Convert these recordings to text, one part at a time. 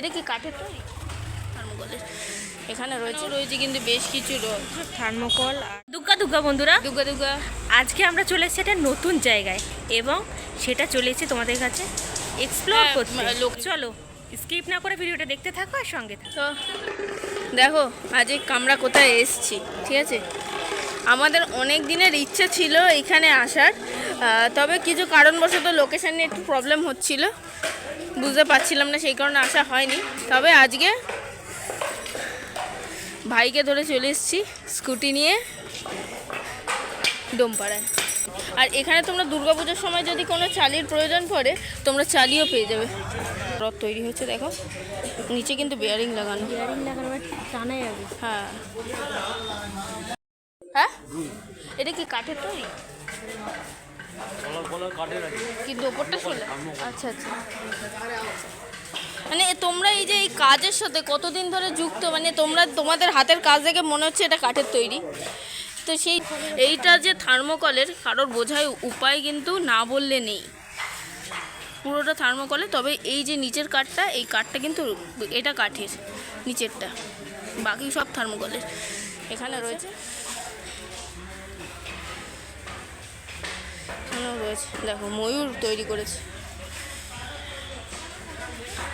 এটা কি কাঠের তৈরি? থার্মোকলের। এখানে রয়েছে। রয়েছে কিন্তু বেশ কিছু থার্মোকল দুগ্গা দুগ্গা বন্ধুরা। দুর্গা দুর্গা আজকে আমরা চলে এসেছি একটা নতুন জায়গায় এবং সেটা চলে এসেছি তোমাদের কাছে এক্সপ্লোর হ্যাঁ, করতে। লোক- চলো স্কিপ না করে ভিডিওটা দেখতে থাকো আর সঙ্গে থাকো। তো দেখো আজ এই কামরা কোথায় এসছি ঠিক আছে? আমাদের অনেক দিনের ইচ্ছে ছিল এখানে আসার তবে কিছু কারণবশত লোকেশন নিয়ে একটু প্রবলেম হচ্ছিল। বুঝতে পারছিলাম না সেই কারণে আসা হয়নি। তবে আজকে ভাইকে ধরে চলে এসেছি স্কুটি নিয়ে ডোমপাড়ায়। আর এখানে তোমরা দুর্গাপুজোর সময় যদি কোনো চালির প্রয়োজন পড়ে তোমরা চালিও পেয়ে যাবে। রথ তৈরি হচ্ছে দেখো। নিচে কিন্তু বেয়ারিং লাগানো। লাগানো টানা যাবে। হ্যাঁ। হ্যাঁ? এটা কি কাঠের তৈরি? কিন্তু ওপরটা শোলে? আচ্ছা আচ্ছা। মানে তোমরা এই যে এই কাজের সাথে কতদিন ধরে যুক্ত? মানে তোমরা তোমাদের হাতের কাজ দেখে মনে হচ্ছে এটা কাঠের তৈরি। তো সেই এইটা যে থার্মোকলের, কারোর বোঝায় উপায় কিন্তু না বললে নেই। পুরোটা থার্মোকলে, তবে এই যে নিচের কাঠটা, এই কাঠটা কিন্তু এটা কাঠের, নিচেরটা। বাকি সব থার্মোকলের। এখানে রয়েছে। এখানেও রয়েছে। দেখো, ময়ূর তৈরি করেছে।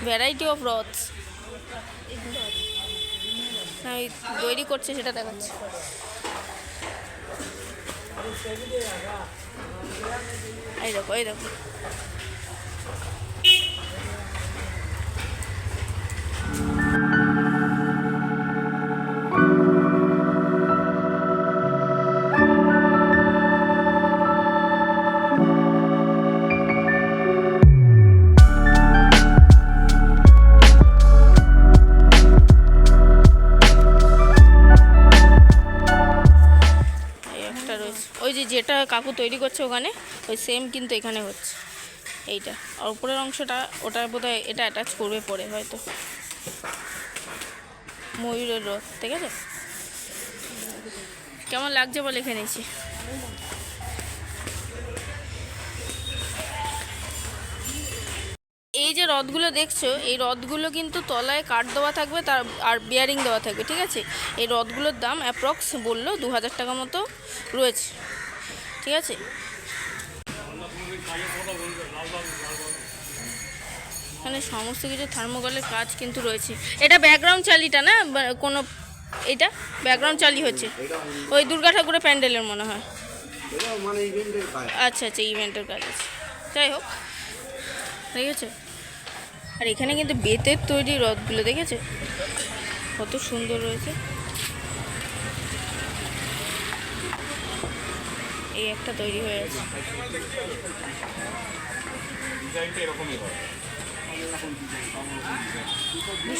ভ্যারাইটি অফ রথ তৈরি করছে, সেটা দেখাচ্ছে। এই দেখো এই দেখো। যেটা তৈরি করছে ওখানে, ওই সেম কিন্তু এখানে হচ্ছে। এইটা। আর উপরের অংশটা, ওটা বোধহয় এটা অ্যাটাচ করবে পরে হয়তো। ময়ূরের রথ, ঠিক আছে? কেমন লাগছে বলে এখানে এসে? এই যে রথগুলো দেখছ, এই রথগুলো কিন্তু তলায় কাঠ দেওয়া থাকবে, তার আর বিয়ারিং দেওয়া থাকবে, ঠিক আছে? এই রথগুলোর দাম অ্যাপ্রক্স বলল দু হাজার টাকা মতো রয়েছে। ঠিক আছে? এখানে সমস্ত কিছু থার্মোকলের কাজ কিন্তু রয়েছে। এটা ব্যাকগ্রাউন্ড চালিটা না? কোনো এটা? ব্যাকগ্রাউন্ড চালি হচ্ছে। ওই দুর্গা ঠাকুরের প্যান্ডেলের মনে হয়। আচ্ছা আচ্ছা ইভেন্টের কাজ আছে। যাই হোক দেখেছ আর এখানে কিন্তু বেতের তৈরি রথগুলো, দেখেছে? কত সুন্দর রয়েছে। এই একটা তৈরি হয়ে আছে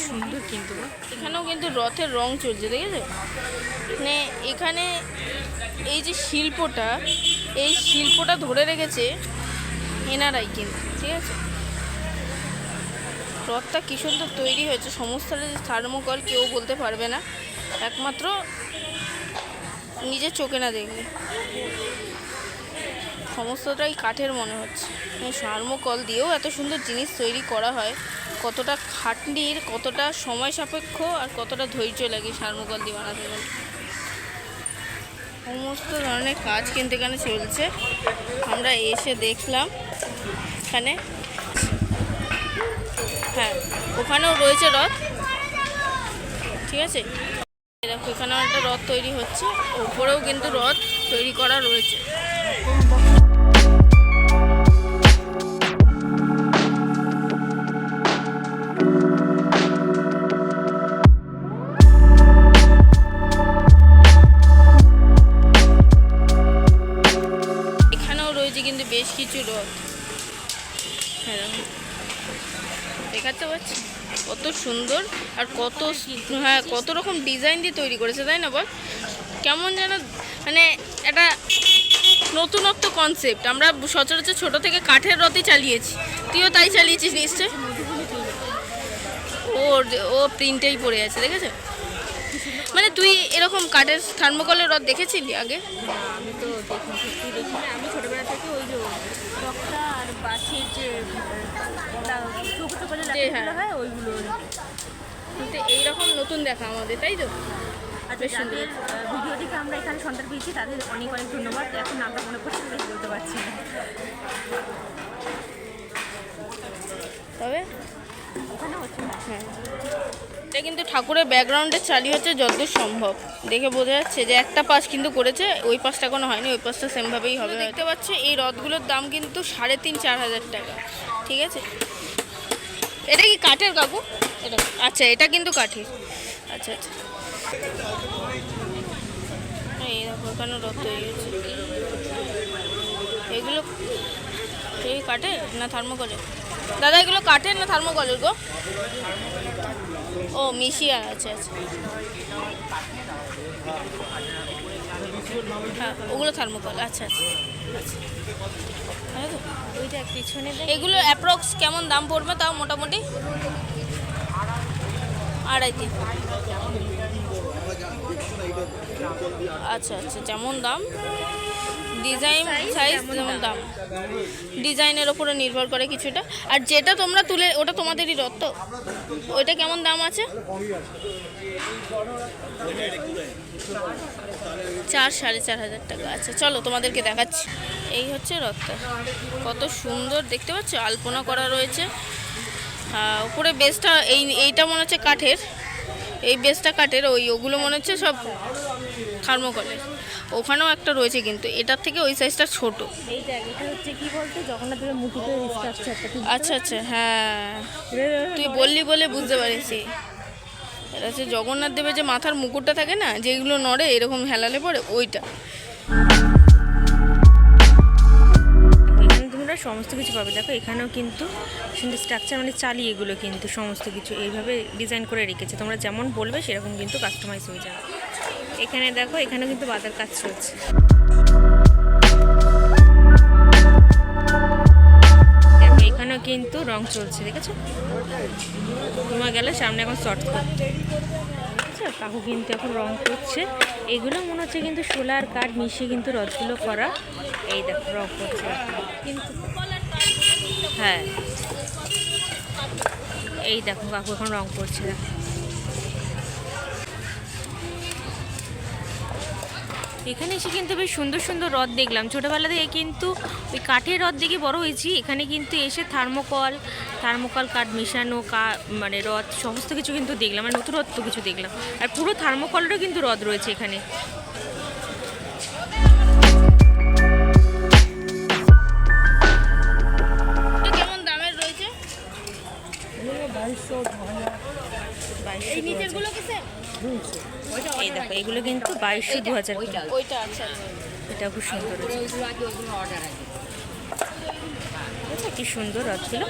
সুন্দর কিন্তু এখানেও কিন্তু রথের রং চলছে দেখেছ? মানে এখানে এই যে শিল্পটা এই শিল্পটা ধরে রেখেছে এনারাই কিন্তু ঠিক আছে? রথটা কী সুন্দর তৈরি হয়েছে সমস্ত থার্মোকল কেউ বলতে পারবে না। একমাত্র নিজের চোখে না দেখলে। সমস্তটাই কাঠের মনে হচ্ছে। থার্মোকল দিয়েও এত সুন্দর জিনিস তৈরি করা হয়। কতটা খাটনির, কতটা সময় সাপেক্ষ আর কতটা ধৈর্য লাগে থার্মোকল দিয়ে বানাতে গেলে। সমস্ত ধরনের কাজ কিন্তু এখানে চলছে। আমরা এসে দেখলাম এখানে। হ্যাঁ ওখানেও রয়েছে রথ। ঠিক আছে? দেখো এখানেও একটা রথ তৈরি হচ্ছে। ওপরেও কিন্তু রথ তৈরি করা রয়েছে। এখানেও রয়েছে কিন্তু বেশ কিছু রথ। হ্যাঁ দেখো। দেখাতে পাচ্ছি কত সুন্দর আর কত হ্যাঁ কত রকম ডিজাইন দিয়ে তৈরি করেছে, তাই না বল? কেমন যেন মানে একটা নতুনত্ব কনসেপ্ট আমরা সচরাচর ছোট থেকে কাঠের রথই চালিয়েছি। তুইও তাই চালিয়েছিস নিশ্চয়? ওর ও প্রিন্টেই পড়ে আছে, দেখেছ? মানে তুই এরকম কাঠের থার্মোকলের রথ দেখেছিলি আগে? আমি তো আমি ছোটবেলা থেকে ওই যে আর যে যে লাঠিগুলো হ্যাঁ। ওইগুলো কিন্তু এইরকম নতুন দেখা আমাদের তাই তো? আচ্ছা যাদের ভিডিও আমরা এখানে সন্তান পেয়েছি তাদের অনেক অনেক ধন্যবাদ। এখন নামটা মনে করছি বেশ বলতে পারছি তবে? হ্যাঁ। এটা কিন্তু ঠাকুরের ব্যাকগ্রাউন্ডে চালি হচ্ছে যতদূর সম্ভব। দেখে বোঝা যাচ্ছে যে একটা পাশ কিন্তু করেছে ওই পাশটা কোনো হয়নি ওই পাশটা সেমভাবেই হবে দেখতে পাচ্ছি এই রথগুলোর দাম কিন্তু সাড়ে তিন চার হাজার টাকা। ঠিক আছে? এটা কি কাঠের, কাকু? এটা আচ্ছা এটা কিন্তু কাঠের। আচ্ছা আচ্ছা। এই দেখো, এখানে রথ তৈরি এগুলো এই কাঠের না থার্মোকলের? দাদা, এগুলো কাঠের না থার্মোকলের গো? ও, মিশিয়ে আছে আচ্ছা। হ্যাঁ ওগুলো থার্মোকল আচ্ছা। আচ্ছা। এগুলো অ্যাপ্রক্স কেমন দাম পড়বে তাও মোটামুটি? আড়াই আচ্ছা আচ্ছা যেমন দাম। ডিজাইন সাইজ যেমন দাম। ডিজাইনের ওপরে নির্ভর করে কিছুটা। আর যেটা তোমরা তুলে, ওটা তোমাদেরই রথ ওইটা কেমন দাম আছে? চার, সাড়ে চার হাজার টাকা। আচ্ছা চলো তোমাদেরকে দেখাচ্ছি। এই হচ্ছে রথটা কত সুন্দর, দেখতে পাচ্ছ? আলপনা করা রয়েছে। উপরে বেসটা, এই, এইটা মনে হচ্ছে কাঠের। এই বেসটা কাঠের, ওই ওগুলো মনে হচ্ছে সব থার্মোকলের ওখানেও একটা রয়েছে কিন্তু এটার থেকে ওই সাইজটা ছোট। আচ্ছা আচ্ছা হ্যাঁ। তুই বললি বলে বুঝতে পারিসি এটা হচ্ছে জগন্নাথ দেবের যে মাথার মুকুটটা থাকে না যেগুলো নড়ে এরকম হেলালে পড়ে ওইটা। তোমরা সমস্ত কিছু পাবে। দেখো এখানেও কিন্তু সুন্দর স্ট্রাকচার মানে চালি এগুলো কিন্তু সমস্ত কিছু। এইভাবে ডিজাইন করে রেখেছে। তোমরা যেমন বলবে সেরকম কিন্তু কাস্টমাইজ হয়ে যাবে। এখানে দেখো, এখানেও কিন্তু বাজার কাজ চলছে। দেখো, এখানেও কিন্তু রং চলছে, দেখেছ? তোমার গেলে সামনে এখন শর্ট করতে আচ্ছা কাকু কিন্তু এখন রং করছে। এগুলো মনে হচ্ছে কিন্তু সোলার কাঠ মিশিয়ে কিন্তু রথগুলো করা। এই দেখো, রং করছে কিন্তু হ্যাঁ। এই দেখো, কাকু এখন রং করছে, দেখো। এখানে এসে কিন্তু বেশ সুন্দর সুন্দর রথ দেখলাম। ছোটোবেলা থেকে কিন্তু ওই কাঠের রথ দেখে বড় হয়েছি। এখানে কিন্তু এসে থার্মোকল থার্মোকল কাঠ মেশানো কা মানে রথ সমস্ত কিছু কিন্তু দেখলাম মানে আর নতুনত্ব কিছু দেখলাম। আর পুরো থার্মোকলেরও কিন্তু রথ রয়েছে এখানে। কেমন দামের রয়েছে? এই নিচেরগুলো কি সেম এই দেখো এগুলো কিন্তু বাইশশো দু হাজার। এটা খুব সুন্দর আচ্ছা কি সুন্দর রথগুলো।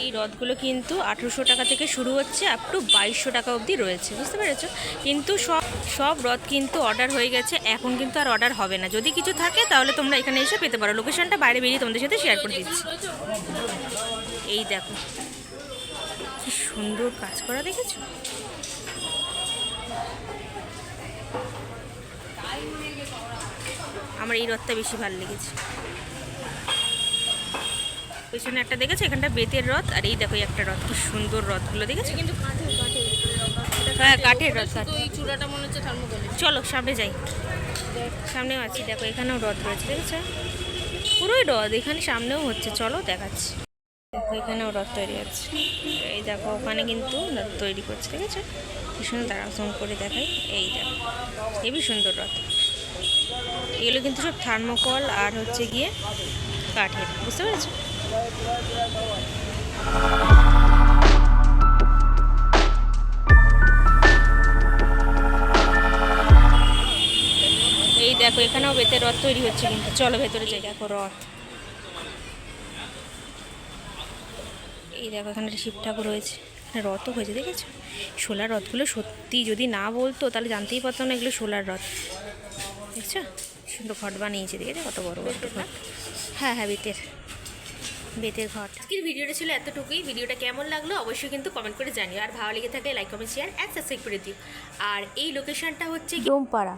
এই রথগুলো কিন্তু আঠেরোশো টাকা থেকে শুরু হচ্ছে আপ টু বাইশশো টাকা অবধি রয়েছে বুঝতে পেরেছ? কিন্তু সব সব রথ কিন্তু অর্ডার হয়ে গেছে এখন কিন্তু আর অর্ডার হবে না। যদি কিছু থাকে তাহলে তোমরা এখানে এসে পেতে পারো। লোকেশনটা বাইরে বেরিয়ে তোমাদের সাথে শেয়ার করে দিচ্ছি। এই দেখো কি সুন্দর কাজ করা দেখেছ? আমার এই রথটা বেশি ভালো লেগেছে। পেছনে একটা দেখেছ? এখানটা বেতের রথ আর এই দেখো একটা রথ কি সুন্দর রথগুলো দেখেছ? কিন্তু কাঠের হ্যাঁ রথ চূড়াটা মনে হচ্ছে চলো সামনে যাই। সামনেও আছি দেখো এখানেও রথ রয়েছে দেখেছ? পুরোই রথ এখানে সামনেও হচ্ছে চলো দেখাচ্ছি। দেখো এখানেও রথ তৈরি হচ্ছে। এই দেখো ওখানে কিন্তু তৈরি করছে দেখেছ? কি সুন্দর জুম করে দেখাই। এই দেখো হেবি সুন্দর রথ। এগুলো কিন্তু সব থার্মোকল আর হচ্ছে গিয়ে কাঠের, বুঝতে পেরেছ? এই দেখো, এখানেও বেতের রথ তৈরি হচ্ছে কিন্তু। চলো ভেতরে যাই, দেখো রথ। এই দেখো, এখানে শিব ঠাকুর রয়েছে। রথও হয়েছে দেখেছ? সোলার রথগুলো সত্যি যদি না বলতো তাহলে জানতেই পারতাম না এগুলো সোলার রথ। দেখছ? সুন্দর ঘট বানিয়েছে দেখেছ? কত বড় বড় ঘট। হ্যাঁ হ্যাঁ বেতের। বেতের ঘট। আজকের ভিডিওটা ছিল এতটুকুই। ভিডিওটা কেমন লাগল অবশ্যই কিন্তু কমেন্ট করে জানিও। আর ভালো লেগে থাকলে like comment share and subscribe করে দিও। আর এই লোকেশনটা হচ্ছে ডোমপাড়া।